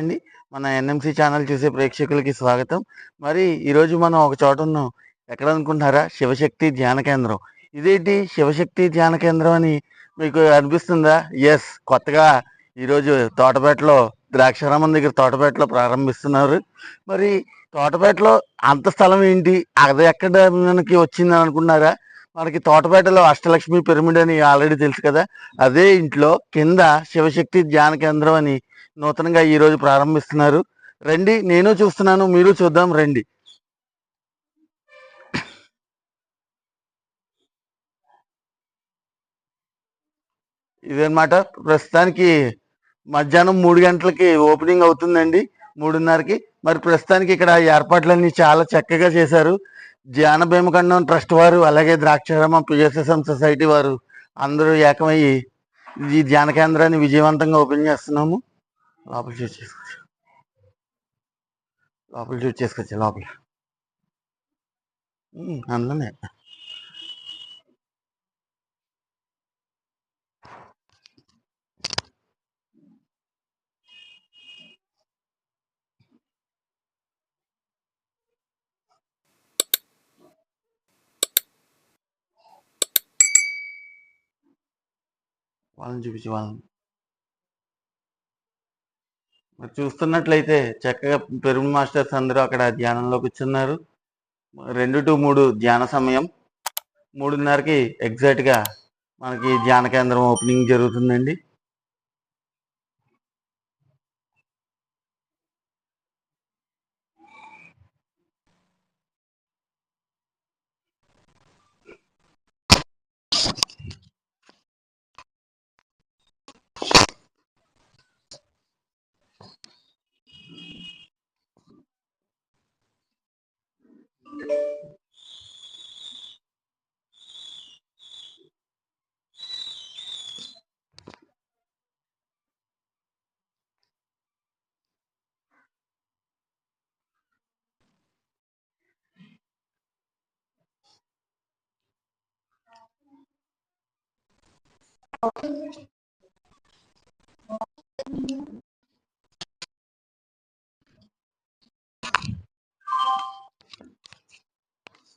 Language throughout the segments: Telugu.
అండి. మన ఎన్ఎంసి ఛానల్ చూసే ప్రేక్షకులకి స్వాగతం. మరి ఈరోజు మనం ఒక చోట ఉన్నాం. ఎక్కడ అనుకుంటున్నారా? శివశక్తి ధ్యాన కేంద్రం. ఇదేంటి? శివశక్తి ధ్యాన కేంద్రం అని మీకు అనిపిస్తుందా? ఎస్ కొత్తగా ఈరోజు తోటపేటలో ద్రాక్షారామం దగ్గర తోటపేటలో ప్రారంభిస్తున్నారు. మరి తోటపేటలో అంత స్థలం ఏంటి? అది ఎక్కడ మనకి వచ్చిందని అనుకున్నారా మనకి తోటపేటలో అష్టలక్ష్మి పిరమిడ్ అని ఆల్రెడీ తెలుసు కదా. అదే ఇంట్లో కింద శివశక్తి ధ్యాన కేంద్రం అని నూతనంగా ఈరోజు ప్రారంభిస్తున్నారు. రండి నేను చూస్తున్నాను మీరు చూద్దాం రండి. ఇదనమాట ప్రస్తుతానికి మధ్యాహ్నం మూడు గంటలకి ఓపెనింగ్ అవుతుందండి మూడున్నరకి. మరి ప్రస్తుతానికి ఇక్కడ ఏర్పాట్లన్నీ చాలా చక్కగా చేశారు. ధ్యాన భీమఖండం ట్రస్ట్ వారు అలాగే ద్రాక్షారామం పిఎస్ఎస్ఎం సొసైటీ వారు అందరూ ఏకమయ్యి ఈ ధ్యాన కేంద్రాన్ని విజయవంతంగా ఓపెన్ చేస్తున్నాము. లోపల చూసి చేసుకోవచ్చు లోపల చూసి చేసుకోవచ్చు లోపల ఉమ్, అందులోనే వాళ్ళని చూపించి వాళ్ళని మరి చూస్తున్నట్లయితే చక్కగా పెరుగు మాస్టర్స్ అందరూ అక్కడ ధ్యానంలో కూర్చున్నారు. రెండు టు మూడు ధ్యాన సమయం. మూడున్నరకి ఎగ్జాక్ట్గా మనకి ధ్యాన కేంద్రం ఓపెనింగ్ జరుగుతుందండి.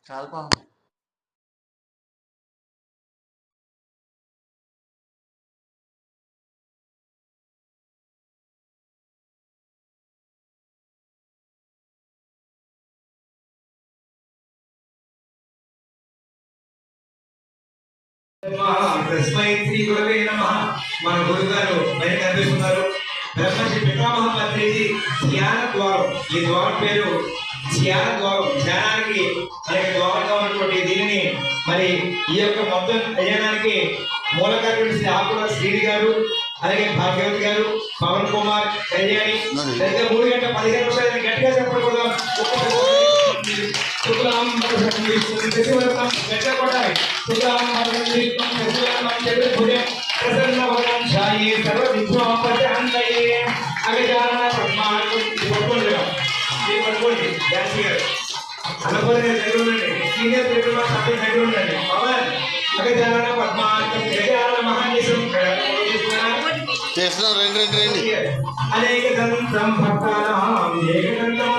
చాలా బాగుంది శ్రీ గురవే నమః. మన గురుగారు బయట కనిపిస్తున్నారు. బ్రహ్మశ్రీ పితామహ పత్రిజీ ధ్యాన ద్వారం. ఈ ద్వారం పేరు ధ్యాన ద్వారం. ధ్యానానికి అనేక ద్వారంగా ఉన్నటువంటి దీనిని మరి ఈ యొక్క మొత్తం అయ్యడానికి మూలకారుడు శ్రీ ఆకుల శ్రీని గారు అలాగే భాగ్యవతి గారు పవన్ కుమార్ కళ్యాణి మూడు చేస్తున్నాం రెండు రెండు రెండు. అనేక దంతం భక్తానాం ఏకదంతం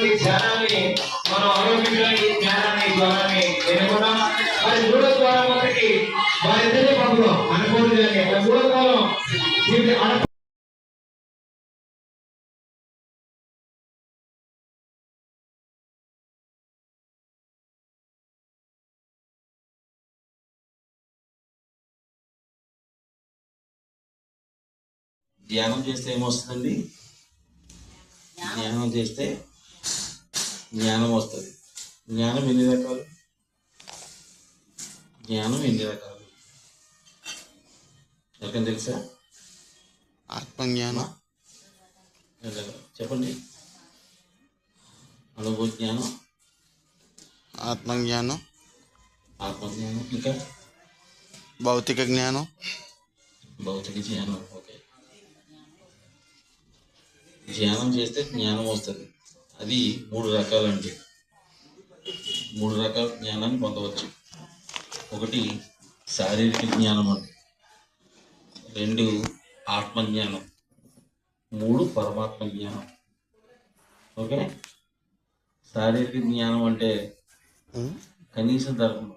జ్ఞానాన్ని పోగొట్టుకుని ధ్యానాన్ని మనం ఆరోగ్యంలోని జ్ఞానాన్ని ద్వారాన్ని ఎన్నుకున్నాం మరి మూడో ద్వారా ఒకటి వారిద్దరినీ పంపుదాం. అనుకోని మూడో ద్వారం దీనికి ధ్యానం చేస్తే ఏమొస్తుందండి? ధ్యానం చేస్తే జ్ఞానం వస్తుంది. జ్ఞానం ఎన్ని రకాలు? జ్ఞానం ఎన్ని రకాలు? ఎవరికైనా తెలుసా? ఆత్మజ్ఞానం? చెప్పండి. అనుభవ జ్ఞానం. ఆత్మజ్ఞానం. ఆత్మజ్ఞానం. ఇంకా? భౌతిక జ్ఞానం. భౌతిక జ్ఞానం. ఓకే. ధ్యానం చేస్తే జ్ఞానం వస్తుంది. అది మూడు రకాలండి. మూడు రకాల జ్ఞానాన్ని పొందవచ్చు. ఒకటి శారీరక జ్ఞానం అండి. రెండు ఆత్మజ్ఞానం. మూడు పరమాత్మ జ్ఞానం. ఓకే? శారీరక జ్ఞానం అంటే కనీసం ధర్మం.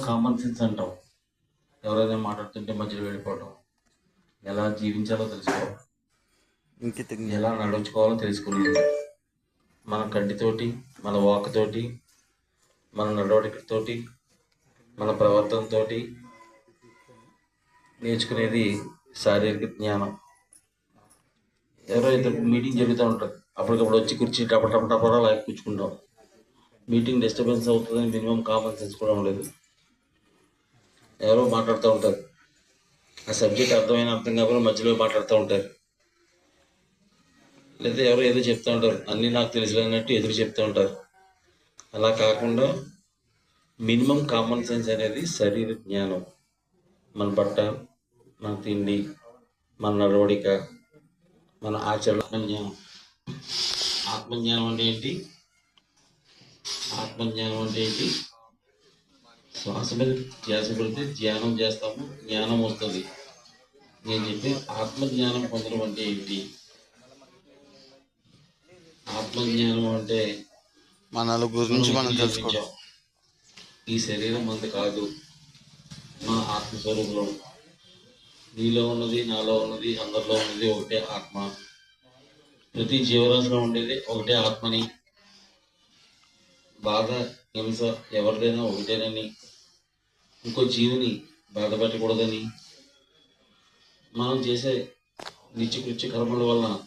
కామన్ సెన్స్ అంటాం. ఎవరైనా మాట్లాడుతుంటే మధ్యలో వెళ్ళిపోవడం ఎలా జీవించాలో తెలుసుకోవడం ఇంకిత ఎలా నడుచుకోవాలో తెలుసుకునేది. మన కంటితోటి మన వాక్తోటి మన నడవడికతోటి మన ప్రవర్తనతోటి నేర్చుకునేది శారీరక జ్ఞానం. ఎవరో ఇద్దరు మీటింగ్ జరుగుతూ ఉంటుంది అప్పటికప్పుడు వచ్చి కుర్చీ టప టప టపరా కూర్చుకుంటాం మీటింగ్ డిస్టర్బెన్స్ అవుతుందని మినిమం కామన్ సెన్స్ కూడా ఉండదు. ఎవరో మాట్లాడుతూ ఉంటారు. ఆ సబ్జెక్ట్ అర్థమైన అర్థం కాకుండా మధ్యలో మాట్లాడుతూ ఉంటారు. లేదా ఎవరో ఏదో చెప్తూ ఉంటారు. అన్నీ నాకు తెలుసు అన్నట్టు ఎదురు చెప్తూ ఉంటారు. అలా కాకుండా మినిమం కామన్ సెన్స్ అనేది శరీర జ్ఞానం. మన బట్ట మన తిండి మన నడవడిక మన ఆచరణ జ్ఞానం ఆత్మజ్ఞానం అంటే ఏంటి? ఆత్మజ్ఞానం అంటే ఏంటి? శ్వాస మీద ధ్యాస పెడితే ధ్యానం చేస్తాము జ్ఞానం వస్తుంది. నేను చెప్పి ఆత్మజ్ఞానం పొందడం అంటే ఏంటి? ఆత్మజ్ఞానం అంటే మనల గురించి మనం తెలుసుకోవడం. ఈ శరీరం మంది కాదు. మన ఆత్మస్వరూపంలో నీలో ఉన్నది నాలో ఉన్నది అందరిలో ఉన్నది ఒకటే ఆత్మ. ప్రతి జీవరాశిలో ఉండేది ఒకటే ఆత్మని. బాధ హింస ఎవరిదైనా ఒకటేనని. ఇంకో జీవిని బాధ పెట్టకూడదని మనం చేసే నిత్యకృత్య కర్మల వలన